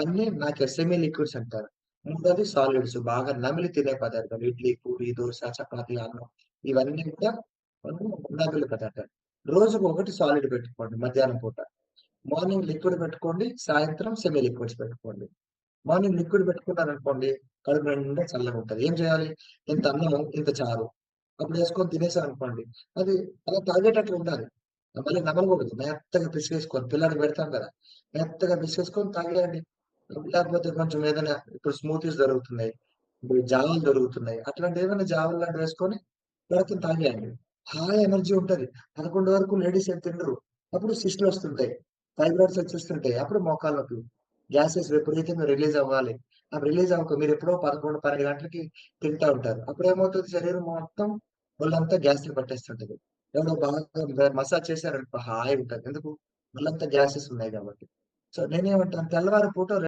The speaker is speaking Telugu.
అవన్నీ నాకు ఎస్ఎంఏ లిక్విడ్స్ అంటారు. మూడోది సాలిడ్స్ బాగా నమిలి తినే పదార్థాలు. ఇడ్లీ, పూరి, దోశ చపాతీ, అన్నం ఇవన్నీ కూడా నమిలి పదార్థాలు. రోజుకు ఒకటి సాలిడ్ పెట్టుకోండి మధ్యాహ్నం పూట. మార్నింగ్ లిక్విడ్ పెట్టుకోండి. సాయంత్రం సెమీ లిక్విడ్స్ పెట్టుకోండి. మార్నింగ్ లిక్విడ్ పెట్టుకున్నారనుకోండి కడుపు నిండా చల్లగా ఉంటుంది ఏం చేయాలి? ఇంత అన్నం ఇంత చారు. అప్పుడు వేసుకొని తినేసారు అనుకోండి అది అలా తాగేటట్లు ఉండాలి. మళ్ళీ నమలకూడదు. మెత్తగా పిసికేసుకొని పిల్లాడికి పెడతాం కదా! మెత్తగా పిసికేసుకొని తాగేయండి. లేకపోతే కొంచెం ఏదైనా ఇప్పుడు స్మూతీస్ దొరుకుతున్నాయి. ఇప్పుడు జావలు దొరుకుతున్నాయి. అట్లాంటి ఏమైనా జావలు లాంటివి వేసుకొని పడుకొని తాగేయండి. హాయి ఎనర్జీ ఉంటుంది పదకొండు వరకు లేడీస్ ఏం తినరు. అప్పుడు సిస్ట్‌లొస్తుంటాయి. ఫైబ్రాయిడ్స్ వచ్చేస్తుంటాయి. అప్పుడు మోకాళ్ళ నొప్పులు. గ్యాసెస్ విపరీతంగా రిలీజ్ అవ్వాలి. అవి రిలీజ్ అవ్వక మీరెప్పుడో 11, 12 గంటలకి తింటా ఉంటారు. అప్పుడు ఏమవుతుంది శరీరం మొత్తం ఒళ్ళంతా గ్యాస్‌లు పట్టేస్తుంటది. ఎవరో బాగా మసాజ్ చేశారు హాయి ఉంటుంది ఎందుకు? ఒళ్ళంతా గ్యాసెస్ ఉన్నాయి కాబట్టి. సో నేనేమంటాను తెల్లవారి పూట